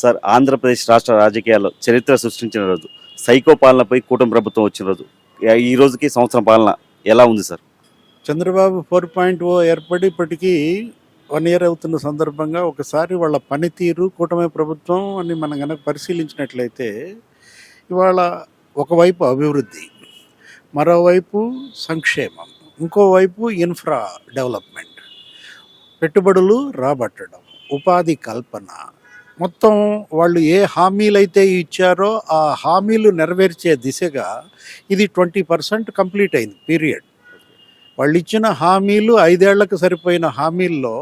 Sir Andhra Pradesh రాష్ట్ర రాజకీయాల్లో చరిత్ర సృష్టించిన రోజు సైకో పాలనపై కూటమి ప్రభుత్వం వచ్చిన రోజు. ఈ రోజుకి సంవత్సరం పాలన ఎలా ఉంది sir? Chandrababu four point O ఏర్పడి ఇప్పటికీ వన్ ఇయర్ అవుతున్న సందర్భంగా ఒకసారి వాళ్ళ పనితీరు కూటమి ప్రభుత్వం అని మనం కనుక పరిశీలించినట్లయితే ఇవాళ ఒకవైపు అభివృద్ధి మరోవైపు సంక్షేమం ఇంకోవైపు ఇన్ఫ్రా డెవలప్మెంట్ పెట్టుబడులు రాబట్టడం ఉపాధి కల్పన మొత్తం వాళ్ళు ఏ హామీలైతే ఇచ్చారో ఆ హామీలు నెరవేర్చే దిశగా ఇది ట్వంటీ పర్సెంట్ కంప్లీట్ అయింది పీరియడ్. వాళ్ళు ఇచ్చిన హామీలు ఐదేళ్ళకు సరిపోయిన హామీల్లో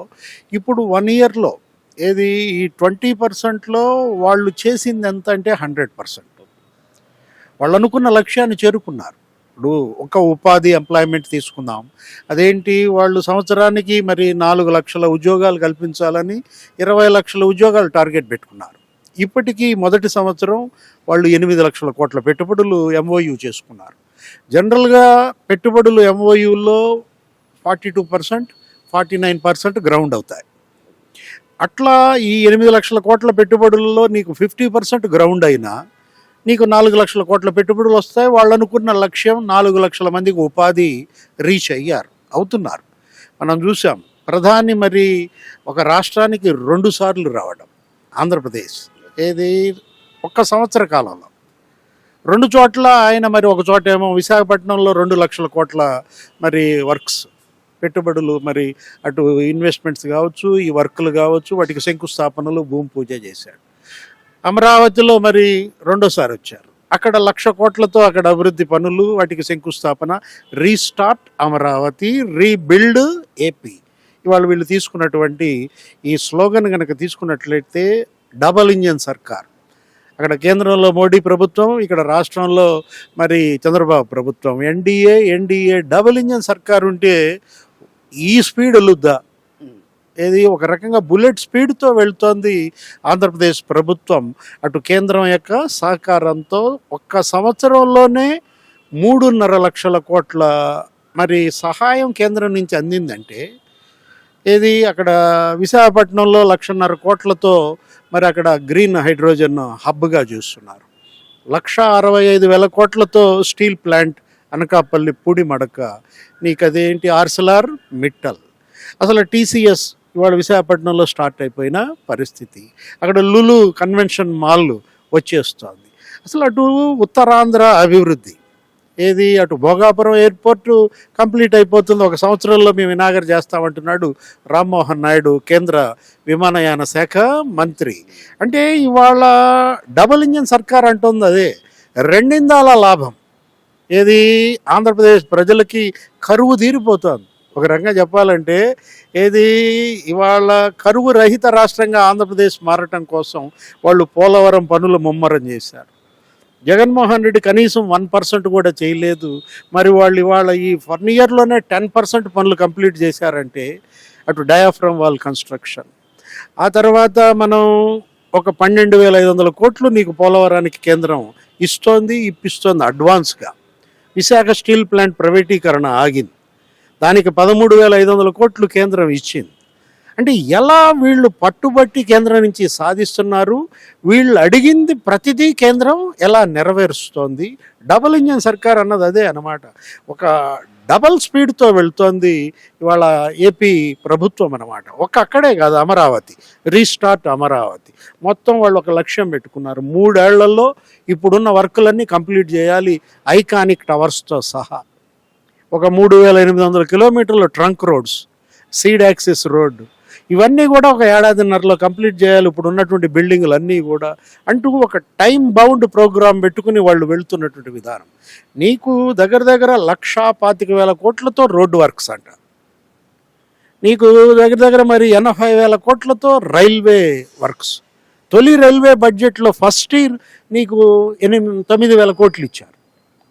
ఇప్పుడు వన్ ఇయర్లో ఏది ఈ ట్వంటీ పర్సెంట్లో వాళ్ళు చేసింది ఎంత అంటే హండ్రెడ్ పర్సెంట్. వాళ్ళు అనుకున్న లక్ష్యాన్ని చేరుకున్నారు. ఇప్పుడు ఒక ఉపాధి ఎంప్లాయ్మెంట్ తీసుకుందాం. అదేంటి? వాళ్ళు సంవత్సరానికి మరి నాలుగు లక్షల ఉద్యోగాలు కల్పించాలని ఇరవై లక్షల ఉద్యోగాలు టార్గెట్ పెట్టుకున్నారు. ఇప్పటికీ మొదటి సంవత్సరం వాళ్ళు ఎనిమిది లక్షల కోట్ల పెట్టుబడులు ఎంఓయూ చేసుకున్నారు. జనరల్గా పెట్టుబడులు ఎంఓయూలో forty two percent forty nine percent ground అవుతాయి. అట్లా ఈ ఎనిమిది లక్షల కోట్ల పెట్టుబడుల్లో నీకు ఫిఫ్టీ పర్సెంట్ గ్రౌండ్ అయినా నీకు నాలుగు లక్షల కోట్ల పెట్టుబడులు వస్తాయి. వాళ్ళు అనుకున్న లక్ష్యం నాలుగు లక్షల మందికి ఉపాధి రీచ్ అయ్యారు. అవుతున్నారు. మనం చూసాం ప్రధాని మరి ఒక రాష్ట్రానికి రెండు సార్లు రావడం. ఆంధ్రప్రదేశ్ ఏది? ఒక్క సంవత్సర కాలంలో. రెండు చోట్ల ఆయన మరి ఒక చోట ఏమో విశాఖపట్నంలో రెండు లక్షల కోట్ల మరి వర్క్స్ పెట్టుబడులు మరి అటు ఇన్వెస్ట్మెంట్స్ కావచ్చు ఈ వర్క్లు కావచ్చు వాటికి శంకుస్థాపనలు భూమి పూజ చేశాడు. అమరావతిలో మరి రెండోసారి వచ్చారు. అక్కడ లక్ష కోట్లతో అక్కడ అభివృద్ధి పనులు వాటికి శంకుస్థాపన రీస్టార్ట్ అమరావతి రీబిల్డ్ ఏపీ. ఇవాళ వీళ్ళు తీసుకున్నటువంటి ఈ స్లోగన్ కనుక తీసుకున్నట్లయితే డబల్ ఇంజన్ సర్కార్. అక్కడ కేంద్రంలో మోడీ ప్రభుత్వం ఇక్కడ రాష్ట్రంలో మరి చంద్రబాబు ప్రభుత్వం. ఎన్డీఏ ఎన్డీఏ డబుల్ ఇంజన్ సర్కార్ ఉంటే ఈ స్పీడ్ వెళ్ళుద్దా ఇది ఒక రకంగా బుల్లెట్ స్పీడ్తో వెళుతోంది ఆంధ్రప్రదేశ్ ప్రభుత్వం. అటు కేంద్రం యొక్క సహకారంతో ఒక్క సంవత్సరంలోనే మూడున్నర లక్షల కోట్ల మరి సహాయం కేంద్రం నుంచి అందిందంటే ఇది అక్కడ విశాఖపట్నంలో లక్షన్నర కోట్లతో మరి అక్కడ గ్రీన్ హైడ్రోజన్ హబ్గా చూస్తున్నారు. లక్ష అరవై ఐదు వేల కోట్లతో స్టీల్ ప్లాంట్ అనకాపల్లి పూడి మడక. నీకు అదేంటి ఆర్సలార్? మిట్టల్. అసలు టీసీఎస్ ఇవాళ విశాఖపట్నంలో స్టార్ట్ అయిపోయిన పరిస్థితి. అక్కడ లులు కన్వెన్షన్ మాల్ వచ్చేస్తోంది. అసలు అటు ఉత్తరాంధ్ర అభివృద్ధి ఏది? అటు భోగాపురం ఎయిర్పోర్ట్ కంప్లీట్ అయిపోతుంది. ఒక సంవత్సరంలో మేము ఇనాగర్ చేస్తామంటున్నాడు రామ్మోహన్ నాయుడు కేంద్ర విమానయాన శాఖ మంత్రి. అంటే ఇవాళ డబుల్ ఇంజన్ సర్కార్ అంటుంది అదే రెండిందాల లాభం. ఏది? ఆంధ్రప్రదేశ్ ప్రజలకి కరువు తీరిపోతుంది. ఒక రకంగా చెప్పాలంటే ఏది ఇవాళ కరువు రహిత రాష్ట్రంగా ఆంధ్రప్రదేశ్ మారటం కోసం వాళ్ళు పోలవరం పనులు ముమ్మరం చేశారు. జగన్మోహన్ రెడ్డి కనీసం వన్ పర్సెంట్ కూడా చేయలేదు. మరి వాళ్ళు ఇవాళ ఈ వన్ ఇయర్లోనే టెన్ పర్సెంట్ పనులు కంప్లీట్ చేశారంటే అటు డయాఫ్రమ్ వాల్ కన్స్ట్రక్షన్. ఆ తర్వాత మనం ఒక పన్నెండు వేల ఐదు వందల కోట్లు నీకు పోలవరానికి కేంద్రం ఇస్తోంది ఇప్పిస్తోంది అడ్వాన్స్గా. విశాఖ స్టీల్ ప్లాంట్ ప్రైవేటీకరణ ఆగింది. దానికి పదమూడు వేల ఐదు వందల కోట్లు కేంద్రం ఇచ్చింది. అంటే ఎలా వీళ్ళు పట్టుబట్టి కేంద్రం నుంచి సాధిస్తున్నారు? వీళ్ళు అడిగింది ప్రతిదీ కేంద్రం ఎలా నెరవేరుస్తోంది? డబుల్ ఇంజన్ సర్కార్ అన్నది అదే అన్నమాట. ఒక డబల్ స్పీడ్తో వెళ్తోంది ఇవాళ ఏపీ ప్రభుత్వం అనమాట ఒక అక్కడే కాదు అమరావతి. రీస్టార్ట్ అమరావతి. మొత్తం వాళ్ళు ఒక లక్ష్యం పెట్టుకున్నారు. మూడేళ్ళలో ఇప్పుడున్న వర్కులన్నీ కంప్లీట్ చేయాలి. ఐకానిక్ టవర్స్తో సహా. ఒక మూడు వేల ఎనిమిది వందల కిలోమీటర్ల trunk roads seed access road. ఇవన్నీ కూడా ఒక ఏడాదిన్నరలో కంప్లీట్ చేయాలి. ఇప్పుడు ఉన్నటువంటి బిల్డింగ్లు అన్నీ కూడా అంటూ ఒక టైం బౌండ్ ప్రోగ్రామ్ పెట్టుకుని వాళ్ళు వెళుతున్నటువంటి విధానం. నీకు దగ్గర దగ్గర లక్షా పాతిక వేల కోట్లతో రోడ్డు వర్క్స్ అంట. నీకు దగ్గర దగ్గర మరి ఎనభై వేల కోట్లతో రైల్వే వర్క్స్. తొలి రైల్వే బడ్జెట్లో ఫస్ట్ ఇయర్ నీకు ఎనిమిది తొమ్మిది వేల కోట్లు ఇచ్చారు.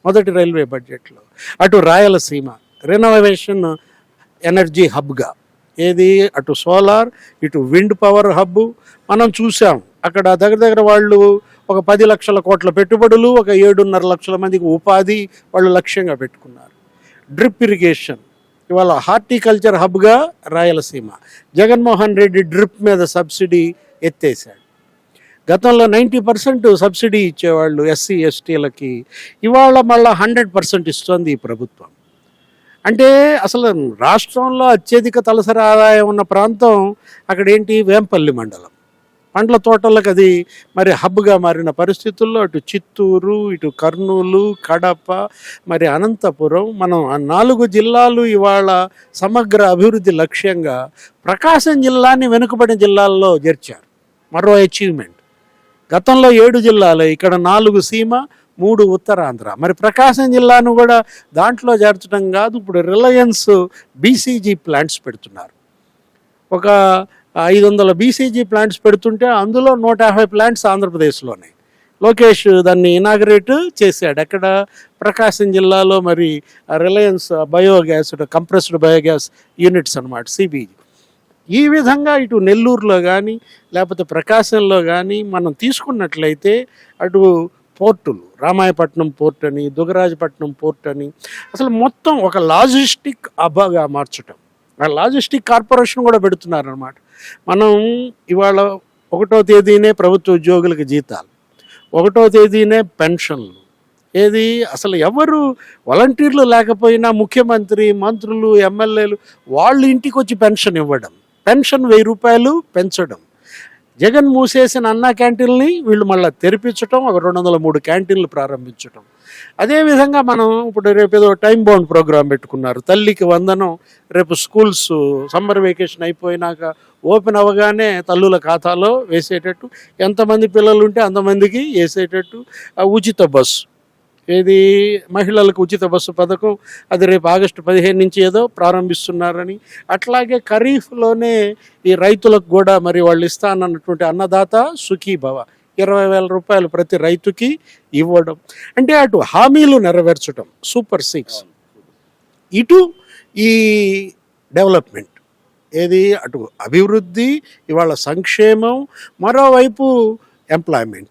మొదటి రైల్వే బడ్జెట్లో. అటు రాయలసీమ రినోవేషన్ ఎనర్జీ హబ్గా ఏది? అటు సోలార్ ఇటు విండ్ పవర్ హబ్ మనం చూసాం అక్కడ దగ్గర దగ్గర వాళ్ళు ఒక పది లక్షల కోట్ల పెట్టుబడులు ఒక ఏడున్నర లక్షల మందికి ఉపాధి వాళ్ళు లక్ష్యంగా పెట్టుకున్నారు. డ్రిప్ ఇరిగేషన్ ఇవాళ హార్టికల్చర్ హబ్గా రాయలసీమ. జగన్మోహన్ రెడ్డి డ్రిప్ మీద సబ్సిడీ ఎత్తేసాడు గతంలో నైంటీ పర్సెంట్ సబ్సిడీ ఇచ్చేవాళ్ళు ఎస్సీ ఎస్టీలకి. ఇవాళ మళ్ళీ హండ్రెడ్ పర్సెంట్ ఇస్తోంది ఈ ప్రభుత్వం. అంటే అసలు రాష్ట్రంలో అత్యధిక తలసరి ఆదాయం ఉన్న ప్రాంతం అక్కడ ఏంటి వేంపల్లి మండలం. పండ్ల తోటలకు అది మరి హబ్గా మారిన పరిస్థితుల్లో అటు చిత్తూరు ఇటు కర్నూలు కడప మరి అనంతపురం మనం ఆ నాలుగు జిల్లాలు ఇవాళ సమగ్ర అభివృద్ధి లక్ష్యంగా ప్రకాశం జిల్లాని వెనుకబడిన జిల్లాల్లో చేర్చారు. మరో అచీవ్మెంట్ గతంలో ఏడు జిల్లాలు ఇక్కడ నాలుగు సీమ మూడు ఉత్తరాంధ్ర. మరి ప్రకాశం జిల్లాను కూడా దాంట్లో చేర్చడం కాదు ఇప్పుడు రిలయన్స్ బీసీజీ ప్లాంట్స్ పెడుతున్నారు. ఒక ఐదు వందల బీసీజీ ప్లాంట్స్ పెడుతుంటే అందులో నూట యాభై ప్లాంట్స్ ఆంధ్రప్రదేశ్లోనే. లోకేష్ దాన్ని ఇనాగరేట్ చేశాడు. అక్కడ ప్రకాశం జిల్లాలో మరి Reliance biogas compressed biogas units అనమాట సిబిజీ. ఈ విధంగా ఇటు నెల్లూరులో కానీ లేకపోతే ప్రకాశంలో కానీ మనం తీసుకున్నట్లయితే అటు పోర్టులు రామాయపట్నం పోర్ట్ అని దుగరాజపట్నం పోర్ట్ అని అసలు మొత్తం ఒక లాజిస్టిక్ అబ్బాగా మార్చటం. ఆ లాజిస్టిక్ కార్పొరేషన్ కూడా పెడుతున్నారు అనమాట మనం ఇవాళ ఒకటో తేదీనే ప్రభుత్వ ఉద్యోగులకు జీతాలు ఒకటో తేదీనే పెన్షన్లు. ఏది? అసలు ఎవరు వాలంటీర్లు లేకపోయినా ముఖ్యమంత్రి మంత్రులు ఎమ్మెల్యేలు వాళ్ళ ఇంటికి వచ్చి పెన్షన్ ఇవ్వడం. పెన్షన్ వెయ్యి రూపాయలు పెంచడం. జగన్ మూసేసిన అన్నా క్యాంటీన్ని వీళ్ళు మళ్ళీ తెరిపించడం ఒక రెండు వందల మూడు క్యాంటీన్లు ప్రారంభించడం అదేవిధంగా మనం ఇప్పుడు రేపు ఏదో టైం బౌండ్ ప్రోగ్రాం పెట్టుకున్నారు. తల్లికి వందనం రేపు స్కూల్స్ సమ్మర్ వెకేషన్ అయిపోయినాక ఓపెన్ అవ్వగానే తల్లుల ఖాతాలో వేసేటట్టు ఎంతమంది పిల్లలు ఉంటే అంతమందికి వేసేటట్టు ఉచిత బస్సు. ఏది? మహిళలకు ఉచిత బస్సు పథకం. అది రేపు ఆగస్టు పదిహేను నుంచి ఏదో ప్రారంభిస్తున్నారని. అట్లాగే ఖరీఫ్లోనే ఈ రైతులకు కూడా మరి వాళ్ళు ఇస్తానన్నటువంటి అన్నదాత సుఖీభవ ఇరవై వేల రూపాయలు ప్రతి రైతుకి ఇవ్వడం. అంటే అటు హామీలు నెరవేర్చడం సూపర్ సిక్స్. ఇటు ఈ డెవలప్మెంట్. ఏది? అటు అభివృద్ధి ఇవాళ సంక్షేమం మరోవైపు ఎంప్లాయ్మెంట్.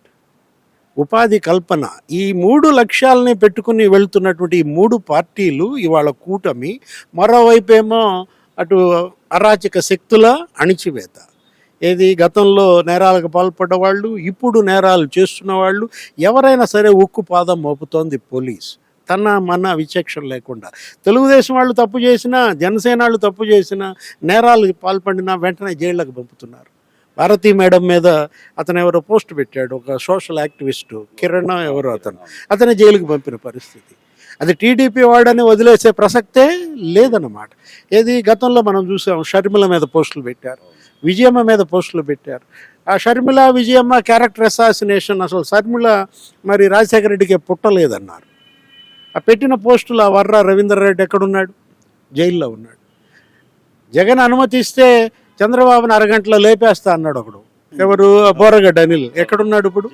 ఉపాధి కల్పన. ఈ మూడు లక్ష్యాలని పెట్టుకుని వెళ్తున్నటువంటి ఈ మూడు పార్టీలు ఇవాళ కూటమి మరోవైపేమో అటు అరాచక శక్తుల అణిచివేత. ఏది గతంలో నేరాలకు పాల్పడ్డ వాళ్ళు ఇప్పుడు నేరాలు చేస్తున్న వాళ్ళు ఎవరైనా సరే ఉక్కు పాదం మోపుతోంది పోలీస్. తన మన విచక్షణ లేకుండా. తెలుగుదేశం వాళ్ళు తప్పు చేసినా జనసేన వాళ్ళు తప్పు చేసినా నేరాలకు పాల్పడినా వెంటనే జైళ్ళకు పంపుతున్నారు. భారతీ మేడం మీద అతను ఎవరో పోస్ట్ పెట్టాడు ఒక సోషల్ యాక్టివిస్టు కిరణ్ ఎవరో అతను. అతని జైలుకి పంపిన పరిస్థితి. అది టీడీపీ వాడని వదిలేసే ప్రసక్తే లేదన్నమాట. ఏది గతంలో మనం చూసాం షర్మిల మీద పోస్టులు పెట్టారు విజయమ్మ మీద పోస్టులు పెట్టారు. ఆ షర్మిల విజయమ్మ క్యారెక్టర్ అసాసినేషన్ అసలు షర్మిల మరి రాజశేఖర రెడ్డికి పుట్టలేదన్నారు. ఆ పెట్టిన పోస్టులు ఆ వర్ర రవీంద్ర రెడ్డి ఎక్కడున్నాడు? జైల్లో ఉన్నాడు. జగన్ అనుమతిస్తే చంద్రబాబుని అరగంటలో లేపేస్తా అన్నాడు ఒకడు. ఎవరు? బోరగడ్డ అనిల్. ఎక్కడున్నాడు ఇప్పుడు?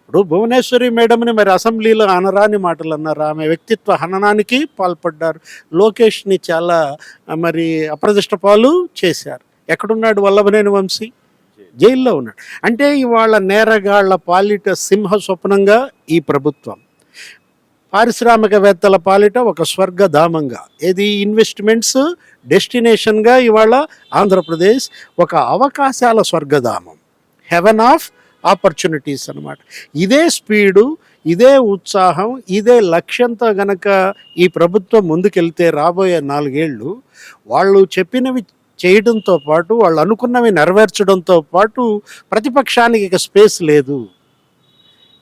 ఇప్పుడు భువనేశ్వరి మేడంని మరి అసెంబ్లీలో అనరాని మాటలు అన్నారు. ఆమె వ్యక్తిత్వ హననానికి పాల్పడ్డారు. లోకేష్ని చాలా మరి అప్రదిష్ట పాలు చేశారు. ఎక్కడున్నాడు వల్లభనేని వంశీ? జైల్లో ఉన్నాడు. అంటే ఇవాళ నేరగాళ్ళ పాలిట సింహ స్వప్నంగా ఈ ప్రభుత్వం. పారిశ్రామికవేత్తల పాలిట ఒక స్వర్గధామంగా. ఏది? ఇన్వెస్ట్మెంట్స్ డెస్టినేషన్గా ఇవాళ ఆంధ్రప్రదేశ్ ఒక అవకాశాల స్వర్గధామం. హెవెన్ ఆఫ్ ఆపర్చునిటీస్ అన్నమాట. ఇదే స్పీడు ఇదే ఉత్సాహం ఇదే లక్ష్యంతో గనక ఈ ప్రభుత్వం ముందుకెళ్తే రాబోయే నాలుగేళ్ళు వాళ్ళు చెప్పినవి చేయడంతో పాటు వాళ్ళు అనుకున్నవి నెరవేర్చడంతో పాటు ప్రతిపక్షానికి ఇక స్పేస్ లేదు.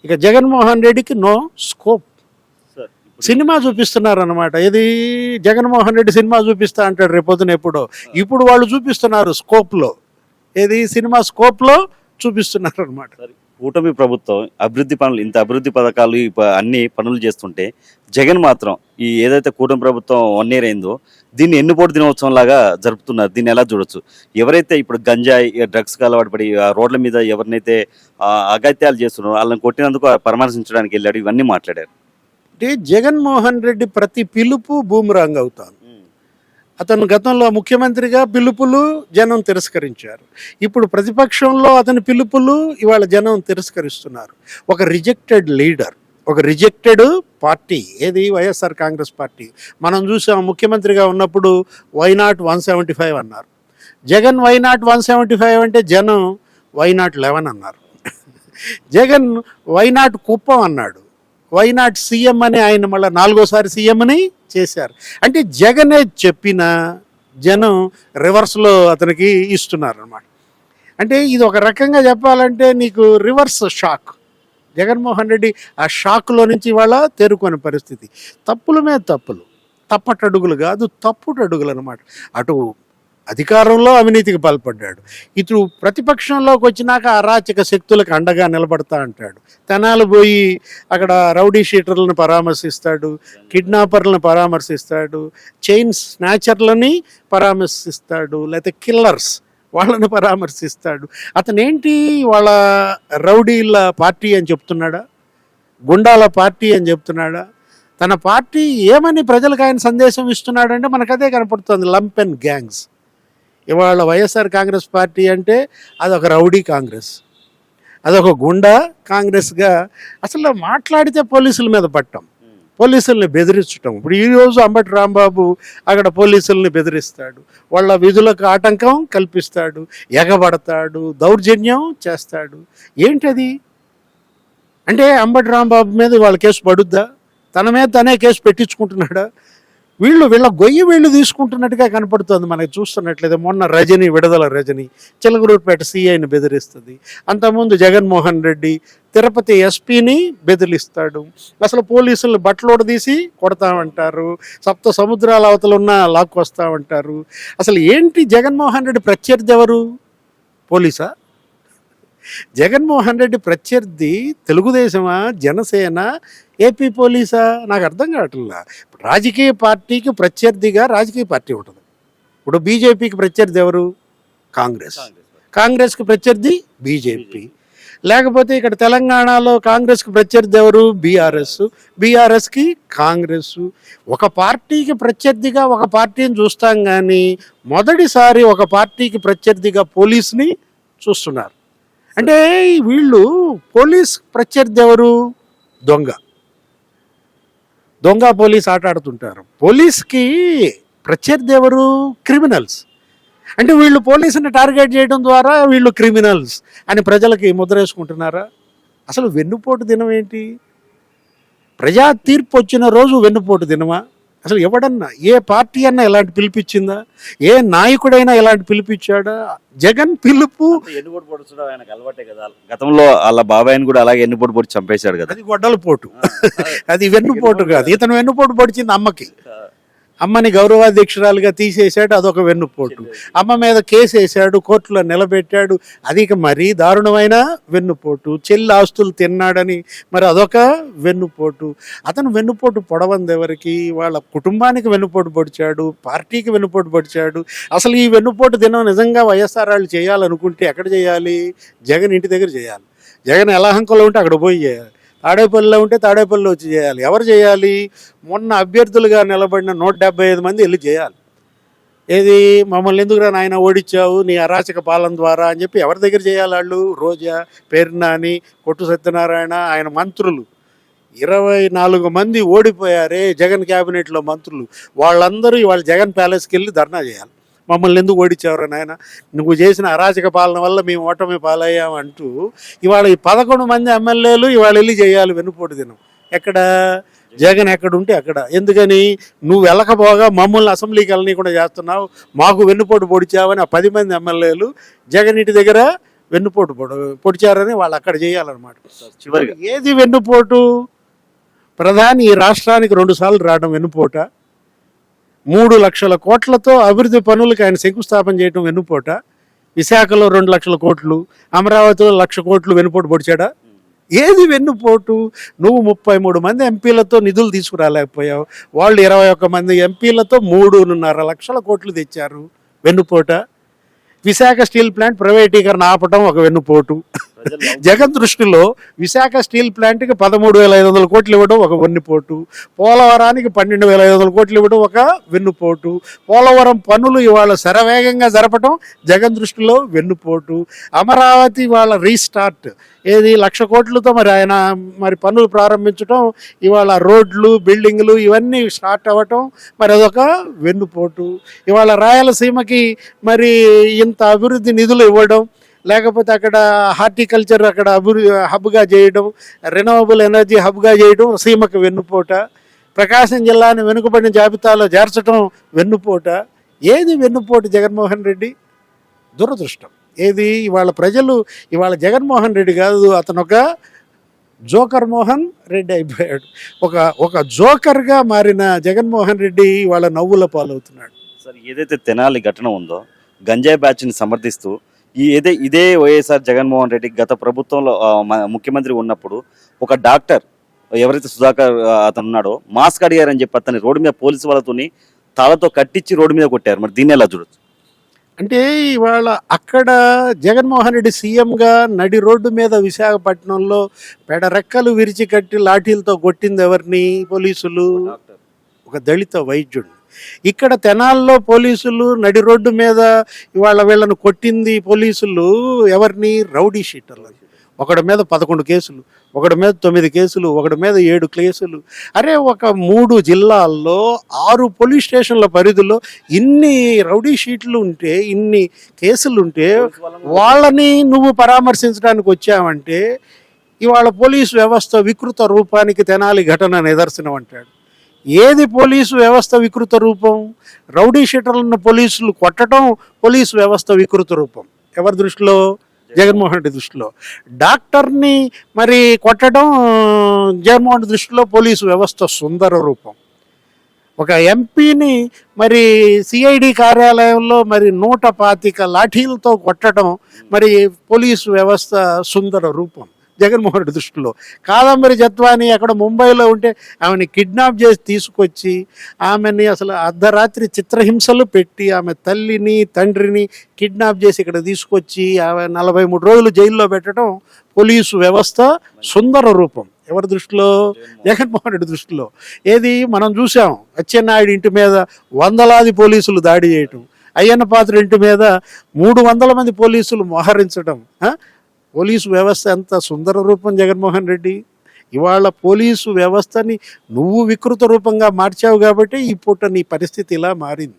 ఇక జగన్మోహన్ రెడ్డికి నో స్కోప్. సినిమా చూపిస్తున్నారు అనమాట ఇది జగన్మోహన్ రెడ్డి సినిమా చూపిస్తా అంటాడు రేపొద్దున ఎప్పుడో. ఇప్పుడు వాళ్ళు చూపిస్తున్నారు స్కోప్లో. ఏది? సినిమా స్కోప్లో చూపిస్తున్నారు అనమాట కూటమి ప్రభుత్వం అభివృద్ధి పనులు ఇంత అభివృద్ధి పథకాలు అన్ని పనులు చేస్తుంటే జగన్ మాత్రం ఈ ఏదైతే కూటమి ప్రభుత్వం వన్ ఇయర్ అయిందో దీన్ని ఎన్నుపోటు దినోత్సవం లాగా జరుపుతున్నారు. దీన్ని ఎలా చూడొచ్చు? ఎవరైతే ఇప్పుడు గంజాయి డ్రగ్స్ అలవాటు పడి రోడ్ల మీద ఎవరినైతే అగత్యాలు చేస్తున్నారో వాళ్ళని కొట్టినందుకు పరామర్శించడానికి వెళ్ళాడు ఇవన్నీ మాట్లాడారు. అంటే జగన్మోహన్ రెడ్డి ప్రతి పిలుపు బూమరాంగ్ అవుతాను. అతను గతంలో ముఖ్యమంత్రిగా పిలుపులు జనం తిరస్కరించారు. ఇప్పుడు ప్రతిపక్షంలో అతని పిలుపులు ఇవాళ జనం తిరస్కరిస్తున్నారు. ఒక రిజెక్టెడ్ లీడర్ ఒక రిజెక్టెడ్ పార్టీ ఏది? YSR Congress party. మనం చూసాం ముఖ్యమంత్రిగా ఉన్నప్పుడు why not one seventy five అన్నారు. Jagan why not one seventy five అంటే జనం వైనాట్ లెవెన్ అన్నారు. జగన్ వైనాట్ కుప్పం అన్నాడు. వైనాట్ సీఎం అని ఆయన మళ్ళీ నాలుగోసారి సీఎంని చేశారు. అంటే జగనే చెప్పిన జనం రివర్స్లో అతనికి ఇస్తున్నారు అనమాట అంటే ఇది ఒక రకంగా చెప్పాలంటే నీకు రివర్స్ షాక్ జగన్మోహన్ రెడ్డి ఆ షాక్లో నుంచి ఇవాళ తేరుకునే పరిస్థితి. తప్పుల మీద తప్పులు. తప్పటడుగులు కాదు తప్పుటడుగులు అనమాట అటు అధికారంలో అవినీతికి పాల్పడ్డాడు. ఇటు ప్రతిపక్షంలోకి వచ్చినాక అరాచక శక్తులకు అండగా నిలబడతా అంటాడు. తెనాలు పోయి అక్కడ రౌడీ షీటర్లను పరామర్శిస్తాడు కిడ్నాపర్లను పరామర్శిస్తాడు చైన్ స్నాచర్లని పరామర్శిస్తాడు లేకపోతే కిల్లర్స్ వాళ్ళని పరామర్శిస్తాడు. అతనేంటి వాళ్ళ రౌడీల పార్టీ అని చెప్తున్నాడా? గుండాల పార్టీ అని చెప్తున్నాడా? తన పార్టీ ఏమని ప్రజలకు ఆయన సందేశం ఇస్తున్నాడంటే మనకు అదే కనపడుతుంది లంప్ అండ్ గ్యాంగ్స్. ఇవాళ వైఎస్ఆర్ కాంగ్రెస్ పార్టీ అంటే అదొక రౌడీ కాంగ్రెస్. అదొక గుండా కాంగ్రెస్గా అసలు మాట్లాడితే పోలీసుల మీద పట్టం. పోలీసుల్ని బెదిరించటం. ఇప్పుడు ఈ రోజు అంబటి రాంబాబు అక్కడ పోలీసుల్ని బెదిరిస్తాడు. వాళ్ళ విధులకు ఆటంకం కల్పిస్తాడు. ఎగబడతాడు. దౌర్జన్యం చేస్తాడు. ఏంటది? అంటే అంబటి రాంబాబు మీద వాళ్ళ కేసు పడుద్దా? తన మీద తనే కేసు పెట్టించుకుంటున్నాడా? వీళ్ళు వీళ్ళ గొయ్యి వీళ్ళు తీసుకుంటున్నట్టుగా కనపడుతుంది. మనకి చూస్తున్నట్లయితే మొన్న రజని విడుదల రజని చిలకలూరుపేట సీఐని బెదిరిస్తుంది. అంతకుముందు జగన్మోహన్ రెడ్డి తిరుపతి ఎస్పీని బెదిరిస్తాడు. అసలు పోలీసులు బట్టలోడ తీసి కొడతామంటారు. సప్త సముద్రాల అవతల ఉన్న లాక్కొస్తామంటారు. అసలు ఏంటి జగన్మోహన్ రెడ్డి ప్రత్యర్థి ఎవరు? పోలీసా? జగన్మోహన్ రెడ్డి ప్రత్యర్థి తెలుగుదేశమా జనసేన ఏపీ పోలీసా? నాకు అర్థం కావట్లా. రాజకీయ పార్టీకి ప్రత్యర్థిగా రాజకీయ పార్టీ ఉంటుంది. ఇప్పుడు బీజేపీకి ప్రత్యర్థి ఎవరు? కాంగ్రెస్. కాంగ్రెస్కి ప్రత్యర్థి బీజేపీ. లేకపోతే ఇక్కడ తెలంగాణలో కాంగ్రెస్కి ప్రత్యర్థి ఎవరు? బీఆర్ఎస్. బీఆర్ఎస్కి కాంగ్రెస్. ఒక పార్టీకి ప్రత్యర్థిగా ఒక పార్టీని చూస్తాం కానీ మొదటిసారి ఒక పార్టీకి ప్రత్యర్థిగా పోలీస్ని చూస్తున్నారు. అంటే వీళ్ళు పోలీస్ ప్రత్యర్థి ఎవరు? దొంగ. దొంగ పోలీస్ ఆట ఆడుతుంటారు. పోలీస్కి ప్రత్యర్థి ఎవరు? క్రిమినల్స్. అంటే వీళ్ళు పోలీసుని టార్గెట్ చేయడం ద్వారా వీళ్ళు క్రిమినల్స్ అని ప్రజలకి ముద్రేసుకుంటున్నారా అసలు వెన్నుపోటు దినం ఏంటి? ప్రజా తీర్పు వచ్చిన రోజు వెన్నుపోటు దినమా? అసలు ఎవడన్నా ఏ పార్టీ అన్నా ఎలాంటి పిలిపించిందా ఏ నాయకుడైనా ఎలాంటి పిలిపించాడా జగన్ పిలుపు. ఎన్నుపోటు పొడుచడం ఆయనకు అలవాటే కదా. గతంలో వాళ్ళ బాబాయ్ని కూడా అలాగే ఎన్నుపోటు పొడి చంపేశాడు కదా. అది గొడ్డల పోటు. అది వెన్నుపోటు కాదు. ఇతను వెన్నుపోటు పొడిచింది అమ్మకి. అమ్మని గౌరవాధ్యక్షురాలుగా తీసేశాడు అదొక వెన్నుపోటు. అమ్మ మీద కేసు వేశాడు కోర్టులో నిలబెట్టాడు. అది మరీ దారుణమైన వెన్నుపోటు. చెల్లి ఆస్తులు తిన్నాడని మరి అదొక వెన్నుపోటు. అతను వెన్నుపోటు పొడవంది ఎవరికి వాళ్ళ కుటుంబానికి వెన్నుపోటు పొడిచాడు పార్టీకి వెన్నుపోటు పొడిచాడు. అసలు ఈ వెన్నుపోటు దినం నిజంగా వైఎస్ఆర్ వాళ్ళు చేయాలనుకుంటే ఎక్కడ చేయాలి? జగన్ ఇంటి దగ్గర చేయాలి. జగన్ ఎలా ఎలహంకలో ఉంటే అక్కడ పోయి చేయాలి. తాడేపల్లిలో ఉంటే తాడేపల్లిలో వచ్చి చేయాలి. ఎవరు చేయాలి? మొన్న అభ్యర్థులుగా నిలబడిన నూట డెబ్బై ఐదు మంది వెళ్ళి చేయాలి. ఏది? మమ్మల్ని ఎందుకురా నాయన ఓడించావు? నీ అరాచక పాలన ద్వారా అని చెప్పి ఎవరి దగ్గర చేయాలి వాళ్ళు? రోజా పేర్నాని కొట్టు సత్యనారాయణ ఆయన మంత్రులు. ఇరవై నాలుగు మంది ఓడిపోయారే జగన్ క్యాబినెట్లో మంత్రులు. వాళ్ళందరూ ఇవాళ జగన్ ప్యాలెస్కి వెళ్ళి ధర్నా చేయాలి. మమ్మల్ని ఎందుకు ఓడించారు నాయన? నువ్వు చేసిన అరాచక పాలన వల్ల మేము ఓటమి పాలయ్యాం అంటూ ఇవాళ ఈ పదకొండు మంది ఎమ్మెల్యేలు ఇవాళ వెళ్ళి చేయాలి వెన్నుపోటు దినం. ఎక్కడ? జగన్ ఎక్కడ ఉంటే అక్కడ. ఎందుకని? నువ్వు వెళ్ళకపోగా మమ్మల్ని అసెంబ్లీకి వెళ్ళనీయకుండా చేస్తున్నావు. మాకు వెన్నుపోటు పొడిచావని ఆ పది మంది ఎమ్మెల్యేలు జగన్ ఇంటి దగ్గర వెన్నుపోటు పొడి పొడిచారని వాళ్ళు అక్కడ చేయాలన్నమాట. చివరిగా. ఏది వెన్నుపోటు? ప్రధాని ఈ రాష్ట్రానికి రెండు సార్లు రావడం వెన్నుపోట. మూడు లక్షల కోట్లతో అభివృద్ధి పనులకు ఆయన శంకుస్థాపన చేయడం వెన్నుపోట. విశాఖలో రెండు లక్షల కోట్లు అమరావతిలో లక్ష కోట్లు వెన్నుపోటు పొడిచాడా? ఏది వెన్నుపోటు? నువ్వు ముప్పై మూడు మంది ఎంపీలతో నిధులు తీసుకురాలేకపోయావు. వాళ్ళు ఇరవై ఒక్క మంది ఎంపీలతో మూడున్నర లక్షల కోట్లు తెచ్చారు. వెన్నుపోట. విశాఖ స్టీల్ ప్లాంట్ ప్రైవేటీకరణ ఆపటం ఒక వెన్నుపోటు. జగన్ దృష్టిలో విశాఖ స్టీల్ ప్లాంట్కి పదమూడు వేల ఐదు వందల కోట్లు ఇవ్వడం ఒక వెన్నుపోటు. పోలవరానికి పన్నెండు వేల ఐదు వందల కోట్లు ఇవ్వడం ఒక వెన్నుపోటు. పోలవరం పనులు ఇవాళ శరవేగంగా జరపడం జగన్ దృష్టిలో వెన్నుపోటు. అమరావతి వాళ్ళ రీస్టార్ట్. ఏది లక్ష కోట్లతో మరి ఆయన మరి పనులు ప్రారంభించడం ఇవాళ రోడ్లు బిల్డింగ్లు ఇవన్నీ స్టార్ట్ అవ్వటం మరి అదొక వెన్నుపోటు. ఇవాళ రాయలసీమకి మరి ఇంత అభివృద్ధి నిధులు ఇవ్వడం లేకపోతే అక్కడ హార్టికల్చర్ అక్కడ అభివృద్ధి హబ్గా చేయడం రినవబుల్ ఎనర్జీ హబ్గా చేయడం సీమకు వెన్నుపోట. ప్రకాశం జిల్లాని వెనుకబడిన జాబితాలో చేర్చడం వెన్నుపోట. ఏది వెన్నుపోటు జగన్మోహన్ రెడ్డి? దురదృష్టం. ఏది? ఇవాళ ప్రజలు ఇవాళ జగన్మోహన్ రెడ్డి కాదు అతను ఒక జోకర్ మోహన్ రెడ్డి అయిపోయాడు. ఒక ఒక జోకర్గా మారిన జగన్మోహన్ రెడ్డి ఇవాళ నవ్వుల పాలవుతున్నాడు. సార్ ఏదైతే తెనాలి ఘటన ఉందో గంజాయి బ్యాచ్ని సమర్థిస్తూ ఈ ఇదే ఇదే వైఎస్ఆర్ జగన్మోహన్ రెడ్డి గత ప్రభుత్వంలో ముఖ్యమంత్రి ఉన్నప్పుడు ఒక డాక్టర్ ఎవరైతే సుధాకర్ అతను ఉన్నాడో మాస్క్ అడిగారని చెప్పి అతన్ని రోడ్డు మీద పోలీసు వాళ్ళతోని తాళతో కట్టించి రోడ్డు మీద కొట్టారు. మరి దీన్ని ఎలా చూడొచ్చు? అంటే ఇవాళ అక్కడ జగన్మోహన్ రెడ్డి సీఎంగా నడి రోడ్డు మీద విశాఖపట్నంలో పెడరెక్కలు విరిచి కట్టి లాఠీలతో కొట్టింది ఎవరిని? పోలీసులు. ఒక దళిత వైద్యుడు. ఇక్కడ తెనాల్లో పోలీసులు నడి రోడ్డు మీద ఇవాళ వీళ్ళను కొట్టింది పోలీసులు ఎవరిని? రౌడీ షీటర్లు. ఒకడి మీద పదకొండు కేసులు ఒకడి మీద తొమ్మిది కేసులు ఒకడి మీద ఏడు కేసులు. అరే ఒక మూడు జిల్లాల్లో ఆరు పోలీస్ స్టేషన్ల పరిధిలో ఇన్ని రౌడీ షీట్లు ఉంటే ఇన్ని కేసులు ఉంటే వాళ్ళని నువ్వు పరామర్శించడానికి వచ్చావంటే ఇవాళ పోలీసు వ్యవస్థ వికృత రూపానికి తెనాలి ఘటన నిదర్శనం అంటాడు. ఏది పోలీసు వ్యవస్థ వికృత రూపం? రౌడీ షీటర్లను పోలీసులు కొట్టడం పోలీసు వ్యవస్థ వికృత రూపం. ఎవరి దృష్టిలో? జగన్మోహన్ రెడ్డి దృష్టిలో. డాక్టర్ని మరి కొట్టడం జగన్మోహన్ రెడ్డి దృష్టిలో పోలీసు వ్యవస్థ సుందర రూపం. ఒక ఎంపీని మరి సిఐడి కార్యాలయంలో మరి నూట పాతిక లాఠీలతో కొట్టడం మరి పోలీసు వ్యవస్థ సుందర రూపం. జగన్మోహన్ రెడ్డి దృష్టిలో. కాదంబరి జత్వాని అక్కడ ముంబైలో ఉంటే ఆమెని కిడ్నాప్ చేసి తీసుకొచ్చి ఆమెని అసలు అర్ధరాత్రి చిత్రహింసలు పెట్టి ఆమె తల్లిని తండ్రిని కిడ్నాప్ చేసి ఇక్కడ తీసుకొచ్చి ఆమె నలభై మూడు రోజులు జైల్లో పెట్టడం పోలీసు వ్యవస్థ సుందర రూపం. ఎవరి దృష్టిలో? జగన్మోహన్ రెడ్డి దృష్టిలో. ఏది మనం చూసాం అచ్చెన్నాయుడు ఇంటి మీద వందలాది పోలీసులు దాడి చేయటం అయ్యన్న పాత్ర ఇంటి మీద మూడు వందల మంది పోలీసులు మోహరించడం పోలీసు వ్యవస్థ ఎంత సుందర రూపం జగన్మోహన్ రెడ్డి? ఇవాళ పోలీసు వ్యవస్థని నువ్వు వికృత రూపంగా మార్చావు కాబట్టి ఈ పూట నీ పరిస్థితి ఇలా మారింది.